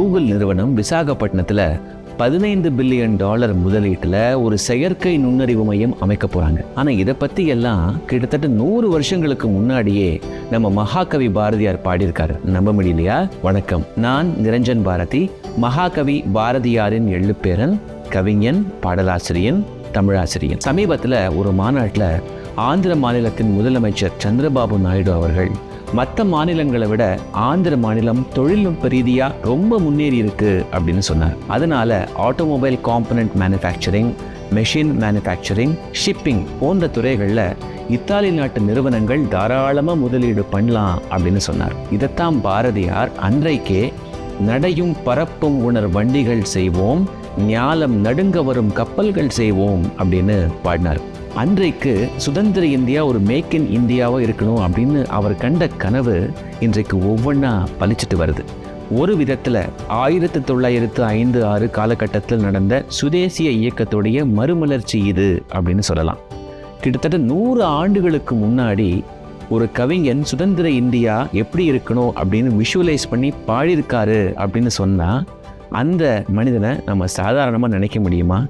Google நிறுவனம் விசாகப்பட்டினத்தில் பதினைந்து பில்லியன் டாலர் முதலீட்டில் ஒரு செயற்கை நுண்ணறிவு மையம் அமைக்க போகிறாங்க ஆனால் இதை பற்றி எல்லாம் கிட்டத்தட்ட நூறு வருஷங்களுக்கு முன்னாடியே நம்ம மகாகவி பாரதியார் பாடியிருக்காரு. நம்ப முடியலையா? வணக்கம். நான் நிரஞ்சன் பாரதி மகாகவி பாரதியாரின் எள்ளுப்பேரன் கவிஞன் பாடலாசிரியன் தமிழாசிரியன். சமீபத்தில் ஒரு மாநாட்டில் ஆந்திர மாநிலத்தின் முதலமைச்சர் சந்திரபாபு நாயுடு அவர்கள் மற்ற மாநிலங்களை விட ஆந்திர மாநிலம் தொழில்நுட்ப ரீதியாக ரொம்ப முன்னேறி இருக்கு அப்படின்னு சொன்னார். அதனால automobile component manufacturing machine manufacturing shipping போன்ற துறைகளில் இத்தாலி நாட்டு நிறுவனங்கள் தாராளமாக முதலீடு பண்ணலாம் அப்படின்னு சொன்னார். இதைத்தான் பாரதியார் அன்றைக்கே நடையும் பரப்பும் உணர் வண்டிகள் செய்வோம் ஞாலம் நடுங்க வரும் கப்பல்கள் செய்வோம் அப்படின்னு பாடினார். அன்றைக்கு சுதந்திர இந்தியா ஒரு மேக் இன் இந்தியாவாக இருக்கணும் அப்படின்னு அவர் கண்ட கனவு இன்றைக்கு ஒவ்வொன்றா பலிச்சிட்டு வருது. ஒரு விதத்தில் ஆயிரத்தி தொள்ளாயிரத்து ஐந்து ஆறு காலகட்டத்தில் நடந்த சுதேசிய இயக்கத்துடைய மறுமலர்ச்சி இது அப்படின்னு சொல்லலாம். கிட்டத்தட்ட நூறு ஆண்டுகளுக்கு முன்னாடி ஒரு கவிஞன் சுதந்திர இந்தியா எப்படி இருக்கணும் அப்படின்னு விஷுவலைஸ் பண்ணி பாடியிருக்காரு அப்படின்னு சொன்னால் அந்த மனிதனை நம்ம சாதாரணமாக நினைக்க முடியுமா?